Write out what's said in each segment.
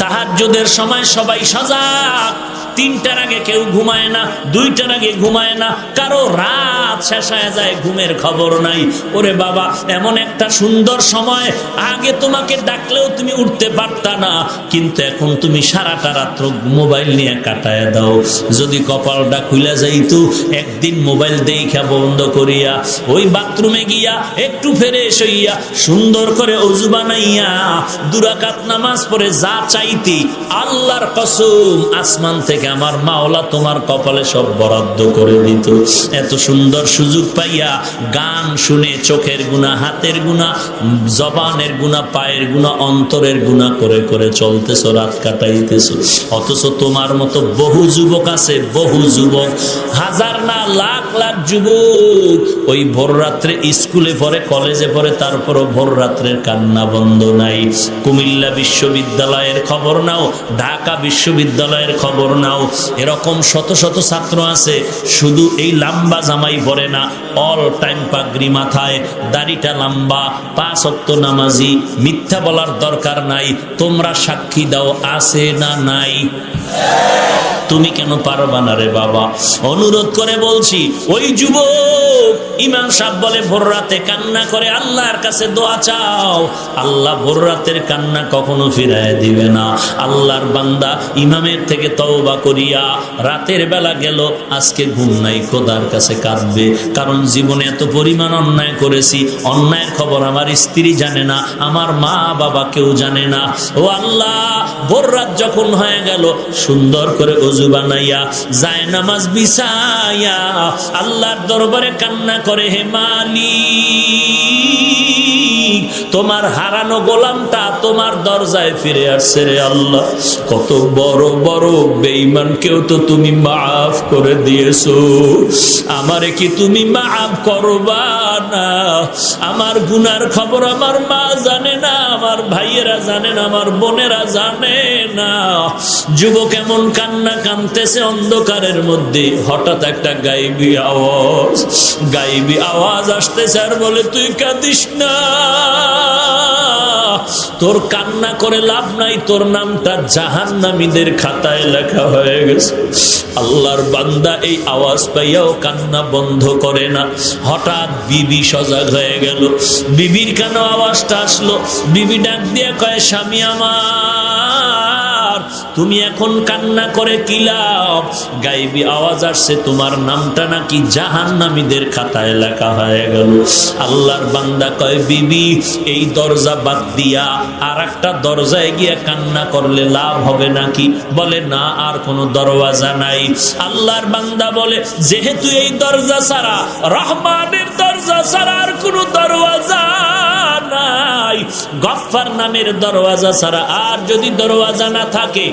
তাহাজ্জুদের সময় সবাই সজাগ। তিনটার আগে কেউ ঘুমায় না, দুইটার আগে ঘুমায় না, কারও রাত শেষ হয়ে যায়, ঘুমের খবর নাই। ওরে বাবা, এমন একটা সুন্দর সময়, আগে তোমাকে ডাকলেও তুমি উঠতে পারতা না, কিন্তু এখন তুমি সারাটা রাত্র মোবাইল নিয়ে কাটায় দাও। যদি কপালটা খুলে যাইতো, একদিন মোবাইল দেখা বন্ধ করিয়া, ওই বাথরুমে গিয়া একটু ফেরে সইয়া সুন্দর করে অজু বানাইয়া, দুরাকাত নামাজ পড়ে যা চাইতি, আল্লাহর কসম আসমান থেকে আমার মাওলা তোমার কপালে সব বরাদ্দ করে দিত। এত সুন্দর সুযোগ পাইয়া গান শুনে চোখের গুণা, হাতের গুণা, জবানের গুণা, পায়ের গুণা, অন্তরের গুণা করে করে চলতেছো, রাত কাটাইতেছো। অথচ তোমার মতো বহু যুবক আছে, বহু যুবক, হাজার না লাখ লাখ যুবক ওই ভোর রাত্রে স্কুলে পড়ে, কলেজে পড়ে, তারপরও ভোর রাত্রের কান্না বন্ধ নাই। কুমিল্লা বিশ্ববিদ্যালয়ের খবর নাও, ঢাকা বিশ্ববিদ্যালয়ের খবর নাও এরকম শত শত ছাত্র আছে, শুধু এই লম্বা জামাই পরে না অল টাইম পাগড়ি মাথায়, দাড়িটা লম্বা, পাঁচ অক্ত নামাজি, মিথ্যা বলার দরকার নাই, তোমরা সাক্ষী দাও, আছে না নাই? তুমি কেন পারবা না রে বাবা? অনুরোধ করে বলছি, ওই যুবক, ইমাম সাহেব বলে, ভোর রাতে কান্না করে আল্লাহর কাছে দোয়া চাও। আল্লাহ ভোর রাতের কান্না কখনো ফিরায় দিবে না। আল্লাহর বান্দা ইমামের থেকে তওবা করিয়া রাতের বেলা গেল, আজকে ঘুম নাই, খোদার কাছে কাঁদবে। কারণ জীবনে এত পরিমাণ অন্যায় করেছি, অন্যায়ের খবর আমার স্ত্রী জানে না, আমার মা বাবা কেউ জানে না। ও আল্লাহ, ভোর রাত যখন হয়ে গেল, সুন্দর করে অজু বানাইয়া, যায় নামাজ বিছাইয়া, আল্লাহর দরবারে কান্না করে, হে মালিক, তোমার হারানো গোলামটা তোমার দরজায় ফিরে আসছে রে আল্লাহ। কত বড় বড় বেঈমানকেও তো তুমি মাফ করে দিয়েছ। আমারে কি তুমি মাফ করবা? না। আমার গুনার খবর আমার মা জানে না, আমার ভাইয়েরা জানে না, আমার বোনেরা জানে না। যুবক এমন কান্না কানতেছে অন্ধকারের মধ্যে। হঠাৎ একটা গাইবি আওয়াজ গাইবি আওয়াজ আসতেছে আর বলে, তুই কাঁদিস না। তোর কান্না করে লাভ নাই, তোর নামটা জাহান নামীদের খাতায় লেখা হয়ে গেছে। আল্লাহর বান্দা এই আওয়াজ পাইয়াও কান্না বন্ধ করে না। হঠাৎ বিবি সজাগ হয়ে গেল। বিবির কেন আওয়াজটা আসলো? বিবি ডাক দিয়ে কয়, স্বামী আমার তুমি এখন কান্না করে কি লাভ? গাইবি আওয়াজ আসছে, তোমার নামটা নাকি জাহান্নামীদের খাতায় লেখা হয়ে গেল। আল্লাহর বান্দা কয়, বিবি, এই দরজা বাদ দিয়া আর একটা দরজায় গিয়ে কান্না করলে লাভ হবে নাকি? বলে, না, আর কোনো দরওয়াজা নাই। আল্লাহর বান্দা বলে, যেহেতু এই দরজা ছাড়া, রহমানের দরজা ছাড়া আর কোনো দরওয়াজা নাই। গফফার নামের দরওয়াজা ছাড়া আর যদি দরওয়াজা না থাকে,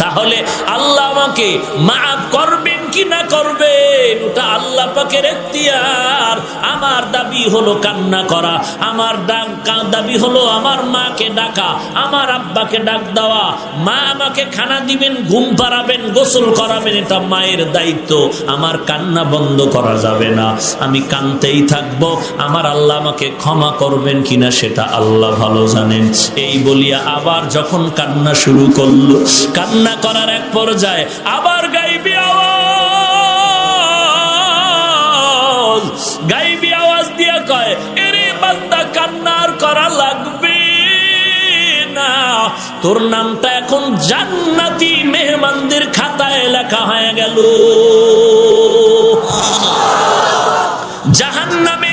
তাহলে আল্লাহ আমাকে মাফ করবেন কি না করবেন? ওটা আল্লাহ পাকের এখতিয়ার। আমার দাবি হলো কান্না করা। আমার দাবি হলো আমার মাকে ডাকা। আমার আব্বাকে ডাক দেওয়া। মা আমাকে খানা দিবেন, ঘুম পাড়াবেন, গোসল করাবেন, এটা মায়ের দায়িত্ব। আমার কান্না বন্ধ করা যাবে না। আমি কানতেই থাকব। আমার আল্লাহ আমাকে ক্ষমা করবেন কিনা সেটা আল্লাহ ভালো জানেন। এই বলিয়া আবার যখন কান্না শুরু করল, কান্না করার এক পর্যায়ে আবার গাইবি আওয়াজ দিয়ে কয়, এরে বান্দা কান্নার করা লাগবে না। তোর নামটা এখন জান্নাতি মেহমানদের খাতায় লেখা হয়ে গেল। জাহান আল্লাহর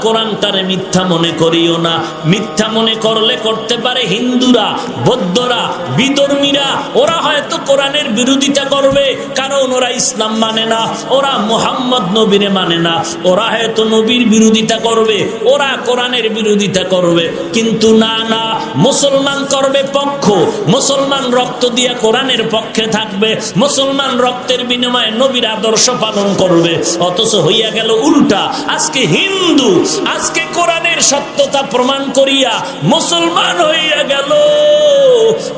কোরআনটারে মিথ্যা মনে করিও না। মিথ্যা মনে করলে করতে পারে হিন্দুরা, বৌদ্ধরা, বিধর্মীরা। ওরা হয়তো কোরআনের বিরোধিতা করবে, কারণ ওরা ইসলাম মানে না, ওরা মোহাম্মদ নবীরে মানে না। ওরা হয়তো নবীর বিরোধিতা করবে, ওরা কোরআনের বিরোধিতা করবে। কিন্তু না না, মুসলমান করবে পক্ষ। মুসলমান রক্ত দিয়ে কোরআনের পক্ষে থাকবে। মুসলমান রক্তের বিনিময়ে নবীর আদর্শ পালন করবে। অথচ হইয়া গেল উল্টা। আজকে হিন্দু আজকে কোরআনের সত্যতা প্রমাণ করিয়া মুসলমান হইয়া গেল।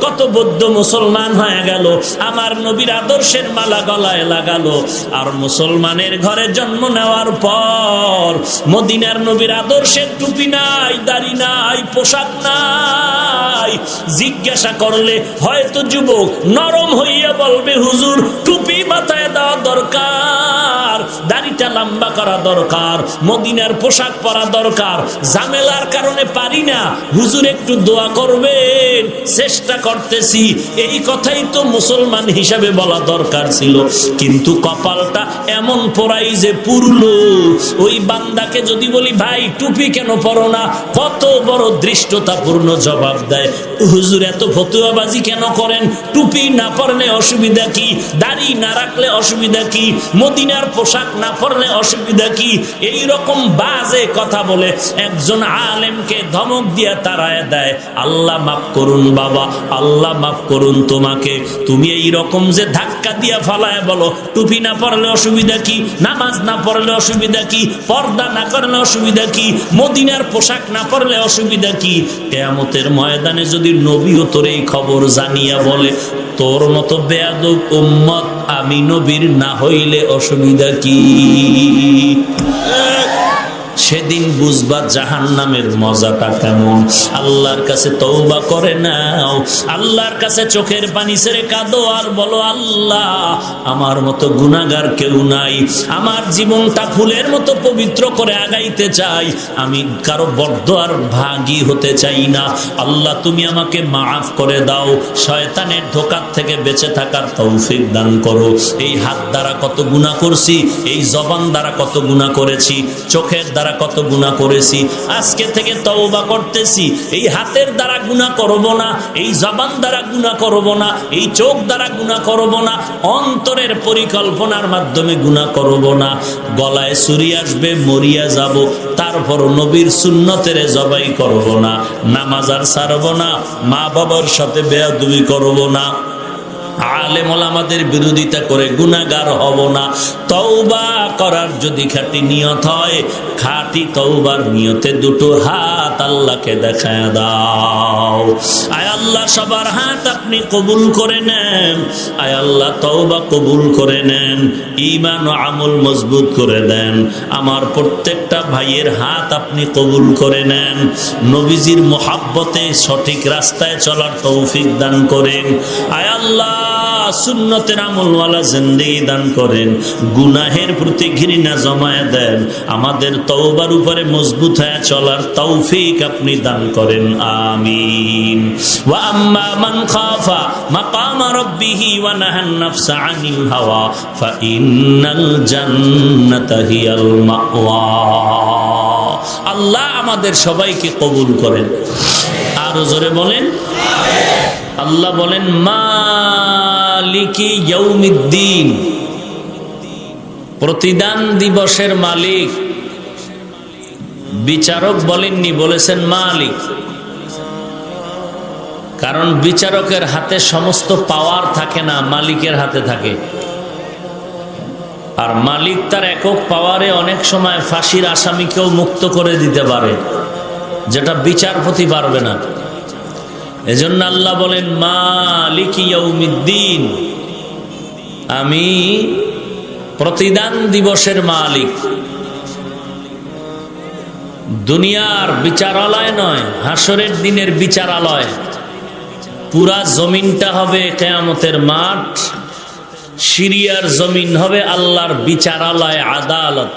কত বৌদ্ধ মুসলমান হয়ে গেল। আমার নবীর আদর্শের মালা গলায় লাগালো। আর মুসলমানের ঘরে জন্ম নেওয়ার পর মদিনার নবীর আদর্শের টুপি নাই, দাড়ি নাই, পোশাক নাই। জিজ্ঞাসা করলে হয়তো যুবক, নরম হইয়া বলবে, হুজুর, টুপি মাথায় দেওয়া দরকার। দাড়িটা লম্বা করা দরকার, মদিনার পোশাক পরা দরকার। ঝামেলার কারণে পারি না। হুজুর একটু দোয়া করবেন। চেষ্টা করতেছি। এই কথাই তো মুসলমান হিসাবে বলা দরকার ছিল। কিন্তু কপালটা এমন পড়াই যে পুরলো। ওই বান্দাকে যদি বলি, ভাই, টুপি কেন পরো না? কত বড় দৃষ্টতাপূর্ণ জবাব দেয়। হুজুর, এত ফতুয়াবাজি কেন করেন? টুপি না পরলে অসুবিধা কি? দাড়ি না রাখলে অসুবিধা কি? মদিনার পোশাক না অসুবিধা কি? এই রকম বাজে কথা বলে একজন আলেমকে ধমক দিয়া তারায় দেয়, আল্লাহ মাফ করুন বাবা, আল্লাহ মাফ করুন তোমাকে। তুমি এই রকম যে ধাক্কা দিয়া ফালায় বলো, টুপি না পরলে অসুবিধা কি? নামাজ না পড়লে অসুবিধা কি? পর্দা না করলে অসুবিধা কি? মদিনার পোশাক না পরলে অসুবিধা কি? কেয়ামতের ময়দানে যদি নবীও তোর এই খবর জানিয়া বলে, তোর মতো বেয়াদব উম্মত আমি নবীর না হইলে অসুবিধা কি? সেদিন বুঝবা জাহান নামের মজাটা কেমন। আল্লাহর কাছে তৌবা করে নাও। আল্লাহর কাছে চোখের পানি ছেড়ে কাঁদো আর বলো, আল্লাহ, আমার মতো গুনাগার কেউ নাই। আমার জীবনটা ফুলের মতো পবিত্র করে আগাইতে চাই। আমি কারও বদ্ধ আর ভাগী হতে চাই না। আল্লাহ, তুমি আমাকে মাফ করে দাও। শয়তানের ধোকার থেকে বেঁচে থাকার তৌফিক দান করো। এই হাত দ্বারা কত গুণা করছি, এই জবান দ্বারা কত গুণা করেছি। চোখের দ্বারা কত গুণা করেছি? আজকে থেকে তওবা করতেছি। এই হাতের দ্বারা গুণা করব না, এই জবান দ্বারা গুণা করব না, এই চোখ দ্বারা গুণা করব না, অন্তরের পরিকল্পনার মাধ্যমে গুণা করব না। গলায় ছুরি আসবে, মরিয়া যাব তারপর নবীর সুন্নতের জবাই করব না। নামাজ আর ছাড়ব না মা বাবার সাথে বেয়াদুবি করব না। আলেমল আমাদের বিরোধিতা করে গুনাগার হব না। তৌবা করার যদি খাঁটি নিয়ত হয়, খাঁটি তৌবার নিয়তে দুটো হাত আল্লাহকে দেখায় দাও। আয় আল্লাহ, সবার হাত আপনি কবুল করে নেন। আয় আল্লাহ তৌবা কবুল করে নেন। ইমান ও আমল মজবুত করে দেন। আমার প্রত্যেকটা ভাইয়ের হাত আপনি কবুল করে নেন। নবীজির মোহাব্বতে সঠিক রাস্তায় চলার তৌফিক দান করেন। আয় আল্লাহ সুন্নতের আমলওয়ালা দান করেন, গুনাহের প্রতি ঘৃণা জমায় দেন, আমাদের উপরে মজবুত হয়ে চলার তৌফিক আপনি দান করেন, আমিন। মান আল্লাহ আমাদের সবাইকে কবুল করেন। আরও জোরে বলেন আল্লাহ বলেন, মালিকি ইয়ৌমিদ্দিন প্রতিদান দিবসের মালিক। বিচারক বলেননি, বলেছেন, মালিক। কারণ বিচারকের হাতে সমস্ত পাওয়ার থাকে না, মালিকের হাতে থাকে। আর মালিক তার একক পাওয়ারে অনেক সময় ফাঁসির আসামিকেও মুক্ত করে দিতে পারে, যেটা বিচারপতি পারবে না। এজন্য আল্লাহ বলেন, মালিক ইয়ৌমিদ্দিন আমি প্রতিদান দিবসের মালিক। দুনিয়ার বিচারালয় নয় হাসরের দিনের বিচারালয়। পুরা জমিনটা হবে কেয়ামতের মাঠ, সিরিয়ার জমিন হবে আল্লাহর বিচারালয়, আদালত।